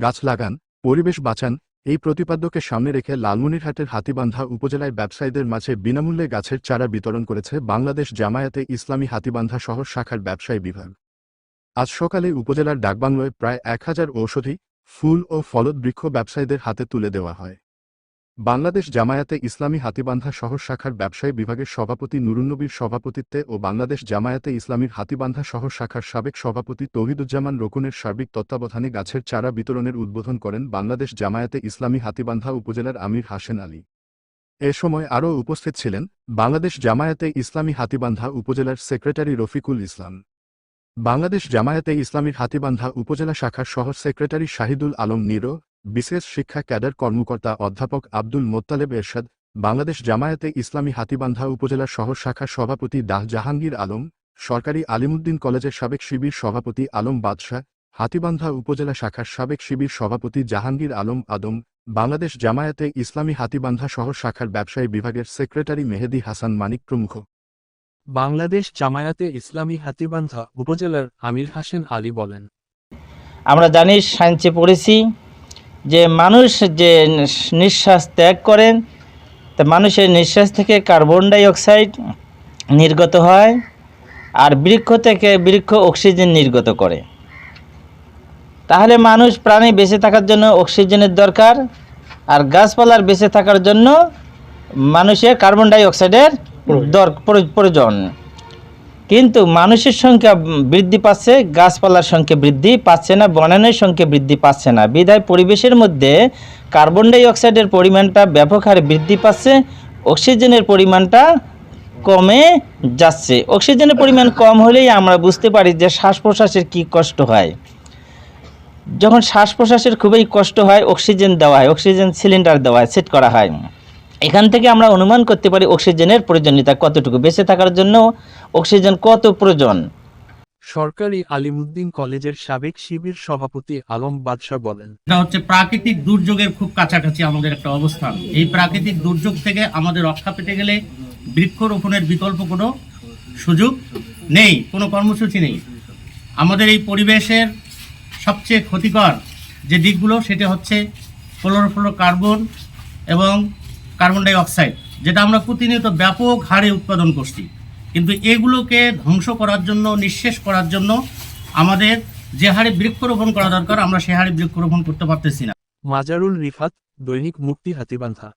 গাছ লাগান, পরিবেশ বাঁচান, এই প্রতিপাদ্যকে সামনে রেখে লালমনিরহাটের হাতিবান্ধা উপজেলায় ব্যবসায়ীদের মাঝে বিনামূল্যে গাছের চারা বিতরণ করেছে বাংলাদেশ জামায়াতে ইসলামী হাতিবান্ধা শহর শাখার ব্যবসায়ী বিভাগ। আজ সকালে উপজেলার ডাকবাংলোয় প্রায় এক হাজার ঔষধি, ফুল ও ফলদ বৃক্ষ ব্যবসায়ীদের হাতে তুলে দেওয়া হয়। বাংলাদেশ জামায়াতে ইসলামী হাতিবান্ধা শহর শাখার ব্যবসায়ী বিভাগের সভাপতি নুরুন্নবীর সভাপতিত্বে ও বাংলাদেশ জামায়াতে ইসলামীর হাতিবান্ধা শহর শাখার সাবেক সভাপতি তৌহিদুজ্জামান রকুনের সার্বিক তত্ত্বাবধানে গাছের চারা বিতরণের উদ্বোধন করেন বাংলাদেশ জামায়াতে ইসলামী হাতিবান্ধা উপজেলার আমির হাসেন আলী। এ সময় আরও উপস্থিত ছিলেন বাংলাদেশ জামায়াতে ইসলামী হাতিবান্ধা উপজেলার সেক্রেটারি রফিকুল ইসলাম। বাংলাদেশ জামায়াতে ইসলামীর হাতিবান্ধা উপজেলা শাখার সহ সেক্রেটারি শাহিদুল আলম নিরো বিশেষ শিক্ষা ক্যাডার কর্মকর্তা অধ্যাপক আব্দুল মোত্তালেব এরশাদ বাংলাদেশ জামায়াতে ইসলামী হাতিবান্ধা উপজেলা শহর শাখার সভাপতি ডাহ জাহাঙ্গীর আলম সরকারি আলিমুদ্দিন কলেজের সাবেক শিবির সভাপতি আলম বাদশাহ হাতিবান্ধা উপজেলা শাখার সাবেক শিবির সভাপতি জাহাঙ্গীর আলম আদম বাংলাদেশ জামায়াতে ইসলামী হাতিবান্ধা শহর শাখার ব্যবসায়ী বিভাগের সেক্রেটারি মেহেদি হাসান মানিক প্রমুখ। বাংলাদেশ জামায়াতে ইসলামী হাতিবান্ধা উপজেলার আমির হাসেন আলী বলেন আমরা জানি সায়েন্সে পড়েছি যে মানুষ যে নিঃশ্বাস ত্যাগ করেন তা মানুষের নিঃশ্বাস থেকে কার্বন ডাই অক্সাইড নির্গত হয় আর বৃক্ষ থেকে বৃক্ষ অক্সিজেন নির্গত করে। তাহলে মানুষ প্রাণী বেঁচে থাকার জন্য অক্সিজেনের দরকার আর গাছপালার বেঁচে থাকার জন্য মানুষের কার্বন ডাইঅক্সাইডের দর- প্রয়- প্রয়োজন। কিন্তু মানুষের সংখ্যা বৃদ্ধি পাচ্ছে, গাছপালার সংখ্যা বৃদ্ধি পাচ্ছে না, বনানের সংখ্যা বৃদ্ধি পাচ্ছে না। বিধায় পরিবেশের মধ্যে কার্বন ডাই অক্সাইডের পরিমাণটা ব্যাপক হারে বৃদ্ধি পাচ্ছে, অক্সিজেনের পরিমাণটা কমে যাচ্ছে। অক্সিজেনের পরিমাণ কম হলেই আমরা বুঝতে পারি যে শ্বাস প্রশ্বাসের কী কষ্ট হয়। যখন শ্বাস প্রশ্বাসের খুবই কষ্ট হয়, অক্সিজেন দেওয়া হয়, অক্সিজেন সিলিন্ডার দেওয়া হয়, সেট করা হয়। এখান থেকে আমরা অনুমান করতে পারি অক্সিজেনের প্রয়োজনীয়তা কতটুকু। বেঁচে থাকার জন্য অক্সিজেন কত প্রয়োজন? সরকারি আলিমুদ্দিন কলেজের সাবেক শিবির সভাপতি আলম বাদশাহ বলেন এটা হচ্ছে প্রাকৃতিক দুর্যোগের খুব কাছাকাছি আমাদের একটা অবস্থান। এই প্রাকৃতিক দুর্যোগ থেকে আমাদের রক্ষা পেতে গেলে বৃক্ষরোপণের বিকল্প কোনো সুযোগ নেই কোনো কর্মসূচি নেই। আমাদের এই পরিবেশের সবচেয়ে ক্ষতিকর যে দিকগুলো সেটা হচ্ছে ফ্লোরোফ্লোরো কার্বন এবং কার্বন ডাই অক্সাইড যেটা আমরা প্রতিনিয়ত ব্যাপক হারে উৎপাদন করছি। কিন্তু এগুলোকে ধ্বংস করার জন্য, নিঃশেষ করার জন্য আমাদের যে হারে বৃক্ষরোপণ করা দরকার, আমরা সে হারে বৃক্ষরোপণ করতে পারতেছি না। মাজারুল রিফাত দৈনিক মুক্তি হাতিবান্ধা।